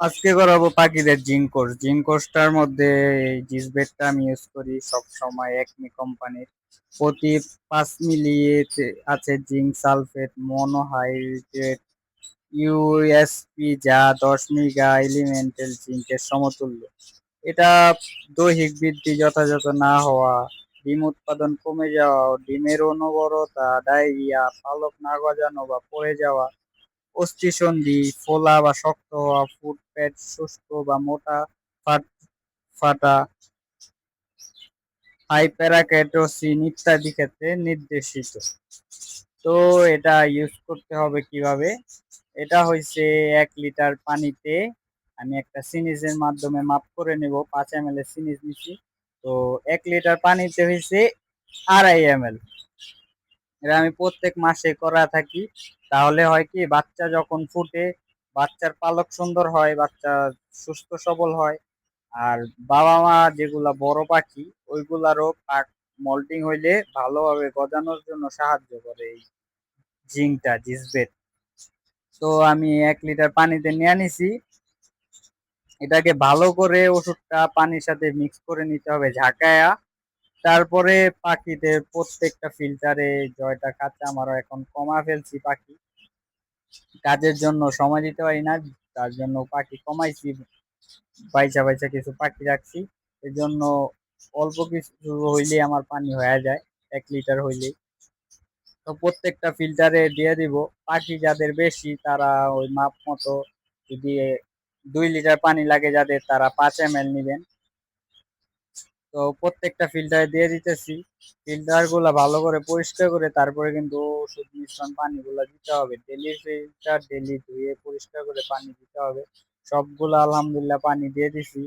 আজকে করাবো পাখিদের জিঙ্ক কোর্স। জিঙ্ক কোর্সটার মধ্যে জিসবেটটা আমি ইউজ করি সব সময় একমি কোম্পানির। প্রতি পাঁচ মিলিয়ে আছে জিঙ্ক সালফেট, মনোহাইড্রেট ইউএসপি যা দশ মিগা এলিমেন্টাল জিঙ্কের সমতুল্য। এটা দৈহিক বৃদ্ধি যথাযথ না হওয়া, ডিম উৎপাদন কমে যাওয়া, ডিমের অনবরতা, ডায়রিয়া, পালক না গজানো বা পড়ে যাওয়া অস্থিসন্ধি, ফোলা বা শক্ত হওয়া, ফুট প্যাড শুষ্ক বা মোটা ফাট ফাটা হাইপ্যারাকেটোসিন ইত্যাদি ক্ষেত্রে নির্দেশিত। তো এটা ইউজ করতে হবে কীভাবে? এটা হয়েছে এক লিটার পানিতে আমি একটা সিনিজের মাধ্যমে মাপ করে নেব, পাঁচ এম এল সিনিজ নিচ্ছি তো এক লিটার পানিতে হয়েছে আড়াই এম এল এটা আমি প্রত্যেক মাসে করা থাকি। তাহলে হয় কি, বাচ্চা যখন ফুটে, বাচ্চার পালক সুন্দর হয়, বাচ্চা সুস্থ সবল হয়, আর বাবা মা যেগুলা বড় পাখি ওইগুলারও পাক মল্টিং হইলে ভালোভাবে গজানোর জন্য সাহায্য করে এই জিঙ্কটা জিসবেট। তো আমি এক লিটার পানিতে নিয়ে নিছি। এটাকে ভালো করে ওষুধটা পানির সাথে মিক্স করে নিতে হবে, ঝাঁকায়া তারপরে পাখিদের প্রত্যেকটা ফিল্টারে জয়টা কাঁচা আমারও এখন কমা ফেলছি পাখি। কাজের জন্য সময় দিতে পারি না, তার জন্য পাখি কমাইছি বাইচা বাইচা কিছু পাখি রাখছি। এর জন্য অল্প কিছু হইলেই আমার পানি হয়ে যায়, এক লিটার হইলেই। তো প্রত্যেকটা ফিল্টারে দিয়ে দিব। পাখি যাদের বেশি, তারা ওই মাপ মতো যদি দুই লিটার পানি লাগে যাদের, তারা পাঁচ এম এল নেবেন। তো প্রত্যেকটা ফিল্টার দিয়ে দিতেছি। ফিল্টারগুলা ভালো করে পরিষ্কার করে তারপরে কিন্তু ওষুধ, মিশ্রণ, পানিগুলো দিতে হবে। ডেলি ফিল্টার ডেলি ধুয়ে পরিষ্কার করে পানি দিতে হবে। সবগুলো আলহামদুলিল্লাহ পানি দিয়ে দিছি।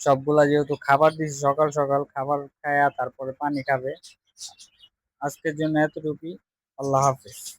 সবগুলা যেহেতু খাবার দিছি, সকাল সকাল খাবার খায়া তারপরে পানি খাবে। আজকের জন্য এতটুকুই। আল্লাহ হাফেজ।